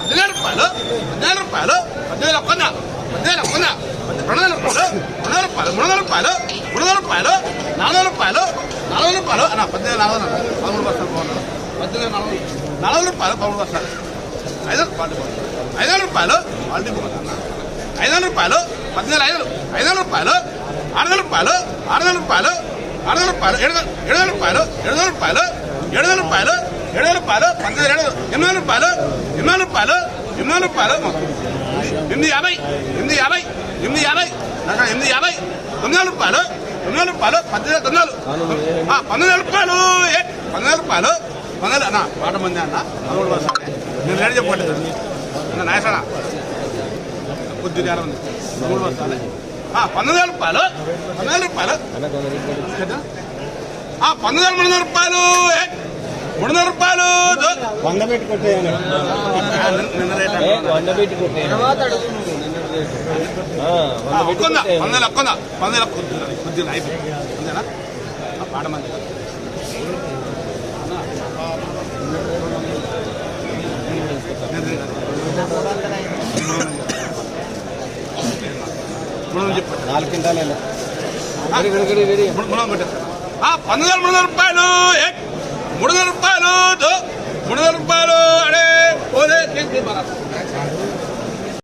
పదివేల రూపాయలు పదివేల రూపాయలు పదివేల కొన్న పదివేల ఒక్కన రెండు వందల రూపాయలు రెండు వందల రూపాయలు మూడు వందల రూపాయలు మూడు వందల రూపాయలు నాలుగు వందల రూపాయలు నాలుగు వందల రూపాయలు నా పద్దెనిమిది నాలుగు వందల పదమూడు బస్తాలు బాగున్నాను పద్దెనిమిది నాలుగు నాలుగు రూపాయలు పదమూడు బస్తాలు ఐదు వందల క్వాలిటీ బాగుంది ఐదు వందల రూపాయలు క్వాలిటీ బాగుంది ఐదు వందల రూపాయలు పద్దెనిమిది ఐదు ఐదు వందల రూపాయలు ఆరు వందల రూపాయలు ఆరు వందల రూపాయలు ఆరు వందల రూపాయలు ఏడు వందల ఏడు వందల రూపాయలు ఏడు వందల రూపాయలు ఏడు వందల రూపాయలు ఏడు రూపాయలు పద్దెనిమిది ఏడు ఎనిమిది రూపాయలు ఎనిమిది రూపాయలు ఎనిమిది రూపాయలు ఎనిమిది యాభై. ఎనిమిది యాభై. ఎనిమిది యాభై. ఎనిమిది యాభై. తొమ్మిది రూపాయలు తొమ్మిది రూపాయలు పద్దెనిమిది తొమ్మిది పంతొమ్మిది రూపాయలు ఏ పంతొమ్మిది రూపాయలు పంతొమ్మిది అన్న పాట మంది అన్న. పదమూడు వస్తాను. నేను రెడీ చెప్పండి అన్న నాయసనా కొద్ది నేరం ఉంది. పదమూడు వస్తాను. పంతొమ్మిది రూపాయలు పంతొమ్మిది రూపాయలు పంతొమ్మిది వందల రూపాయలు ఏ, మూడు వందల రూపాయలు వంద పెట్టి కొట్టేయండి. వంద పెట్టి కొట్టేయండి. వంద ఒక్కొందా వందలు కొద్ది కొద్దిగా అయిపోయింది అంతేనా పాట మంది. నాలుగు. ఆ, పంతొమ్మిది వందల రూపాయలు. ఏ, మూడు వందల రూపాయలు మూడు వందల రూపాయలు అడే ఓదే కేజీ